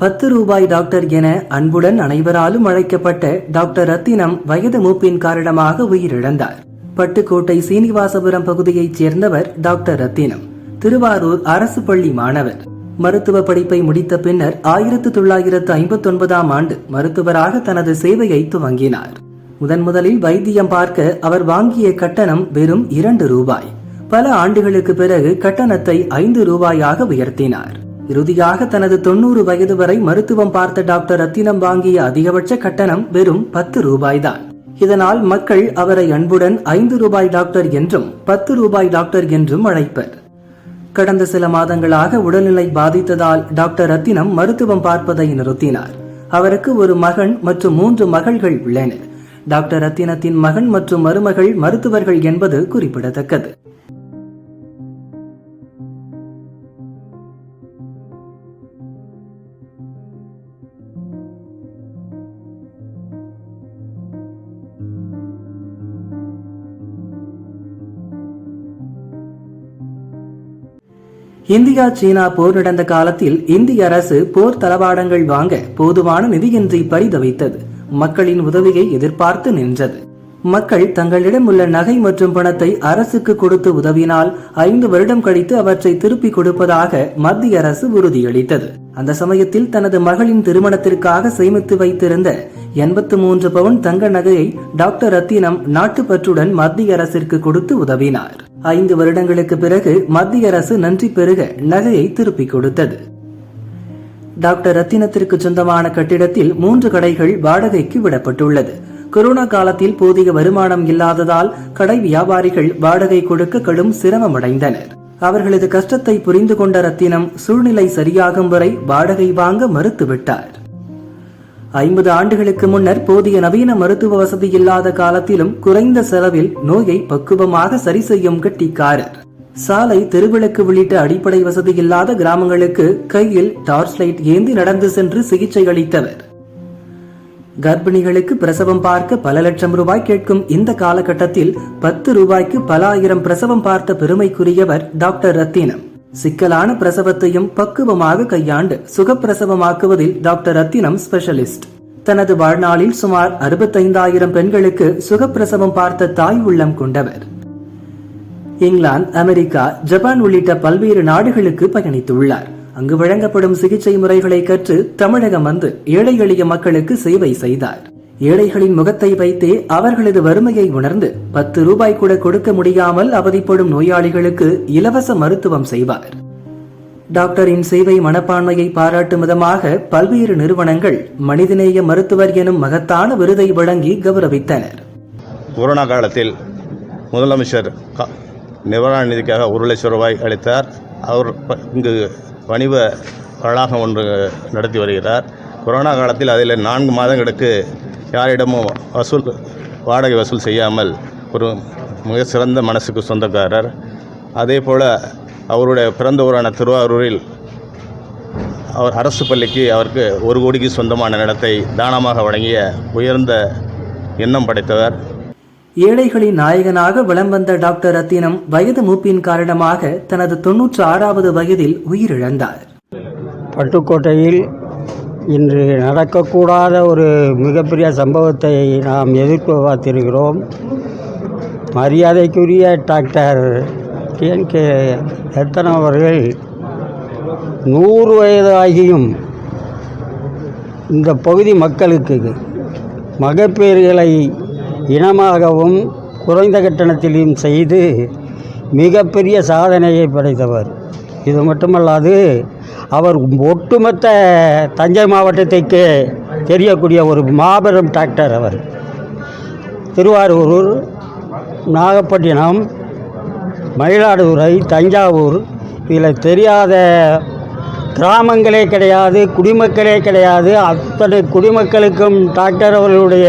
பத்து ரூபாய் டாக்டர் என அன்புடன் அனைவராலும் அழைக்கப்பட்ட டாக்டர் ரத்தினம் வயது மூப்பின் காரணமாக உயிரிழந்தார். பட்டுக்கோட்டை சீனிவாசபுரம் பகுதியைச் சேர்ந்தவர் டாக்டர் ரத்தினம். திருவாரூர் அரசு பள்ளி மாணவர். மருத்துவ படிப்பை முடித்த பின்னர் ஆயிரத்து தொள்ளாயிரத்து ஐம்பத்தொன்பதாம் ஆண்டு மருத்துவராக தனது சேவையை துவங்கினார். முதன் முதலில் வைத்தியம் பார்க்க அவர் வாங்கிய கட்டணம் வெறும் இரண்டு ரூபாய். பல ஆண்டுகளுக்கு பிறகு கட்டணத்தை ஐந்து ரூபாயாக உயர்த்தினார். இறுதியாக தனது தொண்ணூறு வயது வரை மருத்துவம் பார்த்த டாக்டர் ரத்தினம் வாங்கிய அதிகபட்ச கட்டணம் வெறும் பத்து ரூபாய்தான். இதனால் மக்கள் அவரை அன்புடன் ஐந்து ரூபாய் டாக்டர் என்றும் பத்து ரூபாய் டாக்டர் என்றும் அழைப்பர். கடந்த சில மாதங்களாக உடல்நிலை பாதித்ததால் டாக்டர் ரத்தினம் மருத்துவம் பார்ப்பதை நிறுத்தினார். அவருக்கு ஒரு மகன் மற்றும் மூன்று மகள்கள் உள்ளனர். டாக்டர் ரத்தினத்தின் மகன் மற்றும் மருமகள் மருத்துவர்கள் என்பது குறிப்பிடத்தக்கது. இந்தியா சீனா போர் நடந்த காலத்தில் இந்திய அரசு போர் தளவாடங்கள் வாங்க போதுமான நிதியின்றி பரிதவித்தது. மக்களின் உதவியை எதிர்பார்த்து நின்றது. மக்கள் தங்களிடம் உள்ள நகை மற்றும் பணத்தை அரசுக்கு கொடுத்து உதவினால் ஐந்து வருடம் கழித்து அவற்றை திருப்பிக் கொடுப்பதாக மத்திய அரசு உறுதியளித்தது. அந்த சமயத்தில் தனது மகளின் திருமணத்திற்காக சேமித்து வைத்திருந்த எண்பத்து மூன்று பவுன் தங்க நகையை டாக்டர் ரத்தினம் நாட்டுப்பற்றுடன் மத்திய அரசிற்கு கொடுத்து உதவினார். ஐந்து வருடங்களுக்கு பிறகு மத்திய அரசு நன்றி பெருக நகையை திருப்பிக் கொடுத்தது. டாக்டர் ரத்தினத்திற்கு சொந்தமான கட்டிடத்தில் மூன்று கடைகள் வாடகைக்கு விடப்பட்டுள்ளது. கொரோனா காலத்தில் போதிய வருமானம் இல்லாததால் கடை வியாபாரிகள் வாடகை கொடுக்க கடும் சிரமமடைந்தனர். அவர்களது கஷ்டத்தை புரிந்து கொண்ட ரத்தினம் சூழ்நிலை சரியாகும் வரை வாடகை வாங்க மறுத்துவிட்டார். ஐம்பது ஆண்டுகளுக்கு முன்னர் போதிய நவீன மருத்துவ வசதி இல்லாத காலத்திலும் குறைந்த செலவில் நோயை பக்குவமாக சரி செய்யும் கெட்டிக்காரர் சாலை தெருவிளக்கு உள்ளிட்ட அடிப்படை வசதி இல்லாத கிராமங்களுக்கு கையில் டார்ச் லைட் ஏந்தி நடந்து சென்று சிகிச்சை அளித்தவர். கர்ப்பிணிகளுக்கு பிரசவம் பார்க்க பல லட்சம் ரூபாய் கேட்கும் இந்த காலகட்டத்தில் பத்து ரூபாய்க்கு பல ஆயிரம் பிரசவம் பார்த்த பெருமைக்குரியவர் டாக்டர் ரத்தினம். சிக்கலான பிரசவத்தையும் பக்குவமாக கையாண்டு சுகப்பிரசவமாக்குவதில் டாக்டர் ரத்தினம் ஸ்பெஷலிஸ்ட். தனது வாழ்நாளில் சுமார் அறுபத்தைந்தாயிரம் பெண்களுக்கு சுகப்பிரசவம் பார்த்த தாய் உள்ளம் கொண்டவர். இங்கிலாந்து அமெரிக்கா ஜப்பான் உள்ளிட்ட பல்வேறு நாடுகளுக்கு பயணித்துள்ளார். அங்கு வழங்கப்படும் சிகிச்சை முறைகளை கற்று தமிழகம் வந்து ஏழை எளிய மக்களுக்கு சேவை செய்தார். ஏழைகளின் முகத்தை வைத்தே அவர்களது வறுமையை உணர்ந்து பத்து ரூபாய் கூட கொடுக்க முடியாமல் அவதிப்படும் நோயாளிகளுக்கு இலவச மருத்துவம் செய்வார். டாக்டரின் சேவை மனப்பான்மையை பாராட்டும் விதமாக பல்வேறு நிறுவனங்கள் மனிதநேய மருத்துவர் எனும் மகத்தான விருதை வழங்கி கௌரவித்தனர். கொரோனா காலத்தில் முதலமைச்சர் கா- நிவாரண நிதிக்காக ஒரு லட்சம் ரூபாய் அளித்தார். அவர் இங்கு வணிக வளாகம் ஒன்று நடத்தி வருகிறார். கொரோனா காலத்தில் அதில் நான்கு மாதங்களுக்கு யாரிடமும் வசூல் வாடகை வசூல் செய்யாமல் ஒரு மிக சிறந்த மனசுக்கு சொந்தக்காரர். அதே போல் அவருடைய பிறந்த ஊரான திருவாரூரில் அவர் அரசு பள்ளிக்கு அவருக்கு ஒரு கோடிக்கு சொந்தமான நிலத்தை தானமாக வழங்கிய உயர்ந்த எண்ணம் படைத்தவர். ஏழைகளின் நாயகனாக வலம் வந்த டாக்டர் ரத்தினம் வயது மூப்பின் காரணமாக தனது தொன்னூற்று ஆறாவது வயதில் உயிரிழந்தார். பட்டுக்கோட்டையில் இன்று நடக்கக்கூடாத ஒரு மிகப்பெரிய சம்பவத்தை நாம் எதிர்ப்பு பார்த்திருக்கிறோம். மரியாதைக்குரிய டாக்டர் டிஎன்கே ரத்தனம் அவர்கள் நூறு வயது ஆகியும் இந்த பகுதி மக்களுக்கு மகப்பேறுகளை இனமாகவும் குறைந்த கட்டணத்திலும் செய்து மிகப்பெரிய சாதனையை படைத்தவர். இது மட்டுமல்லாது அவர் ஒட்டுமொத்த தஞ்சை மாவட்டத்திற்கு தெரியக்கூடிய ஒரு மாபெரும் டாக்டர் அவர். திருவாரூர் நாகப்பட்டினம் மயிலாடுதுறை தஞ்சாவூர் இதில் தெரியாத கிராமங்களே கிடையாது குடிமக்களே கிடையாது. அத்தனை குடிமக்களுக்கும் டாக்டர் அவர்களுடைய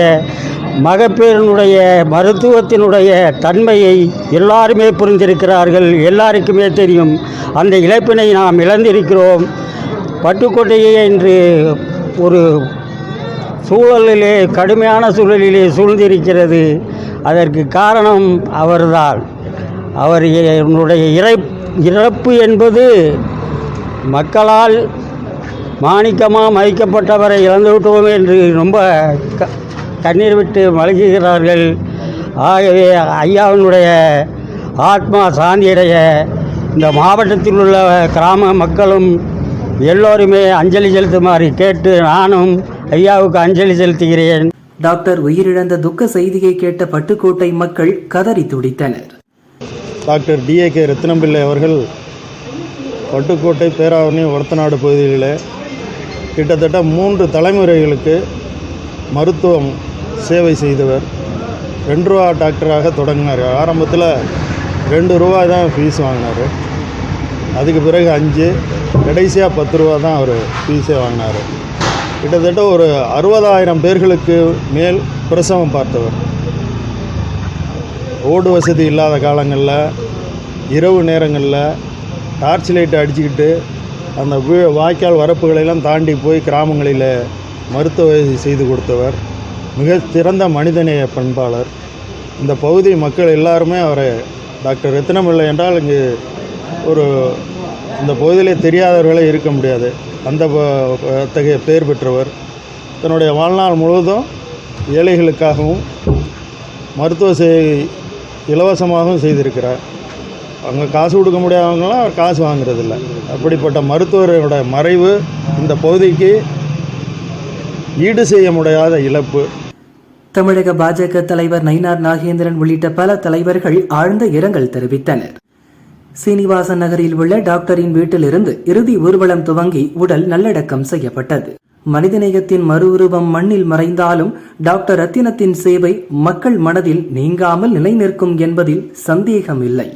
மகப்பேறினுடைய மருத்துவத்தினுடைய தன்மையை எல்லாருமே புரிந்திருக்கிறார்கள். எல்லாருக்குமே தெரியும். அந்த இழப்பினை நாம் இழந்திருக்கிறோம். பட்டுக்கோட்டையை என்று ஒரு சூழலிலே கடுமையான சூழலிலே சூழ்ந்திருக்கிறது. அதற்கு காரணம் அவர்தான். அவர் என்னுடைய இறை இறப்பு என்பது மக்களால் மாணிக்கமாக மதிக்கப்பட்டவரை இழந்துவிட்டோம் என்று ரொம்ப க கண்ணீர் விட்டு மலகுகிறார்கள் ஆகவே ஐயாவினுடைய ஆத்மா சாந்தியடைய இந்த மாவட்டத்தில் உள்ள கிராம மக்களும் எல்லோருமே அஞ்சலி செலுத்துமாறு கேட்டு நானும் ஐயாவுக்கு அஞ்சலி செலுத்துகிறேன். டாக்டர் உயிரிழந்த துக்க செய்தியை கேட்ட பட்டுக்கோட்டை மக்கள் கதறி துடித்தனர். டாக்டர் டிஏகே ரத்னம்பிள்ளை அவர்கள் பட்டுக்கோட்டை பேராவணி ஒரத்தநாடு பகுதிகளில் கிட்டத்தட்ட மூன்று தலைமுறைகளுக்கு மருத்துவம் சேவை செய்தவர். ரெண்டு ரூபா டாக்டராக தொடங்கினார். ஆரம்பத்தில் ரெண்டு ரூபா தான் ஃபீஸ் வாங்கினார். அதுக்கு பிறகு அஞ்சு கடைசியாக பத்து ரூபா தான் அவர் ஃபீஸே வாங்கினார். கிட்டத்தட்ட ஒரு அறுபதாயிரம் பேர்களுக்கு மேல் பிரசவம் பார்த்தவர். ஓடு வசதி இல்லாத காலங்களில் இரவு நேரங்களில் டார்ச் லைட் அடிச்சுக்கிட்டு அந்த வாய்க்கால் வரப்புகளெல்லாம் தாண்டி போய் கிராமங்களில் மருத்துவ செய்து கொடுத்தவர். மிக சிறந்த மனிதநேய பண்பாளர். இந்த பகுதி மக்கள் எல்லாருமே அவரை டாக்டர் ரத்தினமில்லை என்றால் இங்கு ஒரு இந்த பகுதியிலே தெரியாதவர்களே இருக்க முடியாது. அந்த அத்தகைய பெயர் பெற்றவர். தன்னுடைய வாழ்நாள் முழுவதும் ஏழைகளுக்காகவும் மருத்துவ சேவை இலவசமாகவும் செய்திருக்கிறார். அவங்க காசு கொடுக்க முடியாதவங்களாம் காசு வாங்குறதில்ல. அப்படிப்பட்ட மருத்துவரோட மறைவு இந்த பகுதிக்கு ஈடு செய்ய முடியாத இழப்பு. தமிழக பாஜக தலைவர் நயினார் நாகேந்திரன் உள்ளிட்ட பல தலைவர்கள் ஆழ்ந்த இரங்கல் தெரிவித்தனர். சீனிவாசன் நகரில் உள்ள டாக்டரின் வீட்டிலிருந்து இறுதி ஊர்வலம் துவங்கி உடல் நல்லடக்கம் செய்யப்பட்டது. மனிதநேயத்தின் மறு உருவம் மண்ணில் மறைந்தாலும் டாக்டர் ரத்தினத்தின் சேவை மக்கள் மனதில் நீங்காமல் நிலைநிற்கும் என்பதில் சந்தேகமில்லை.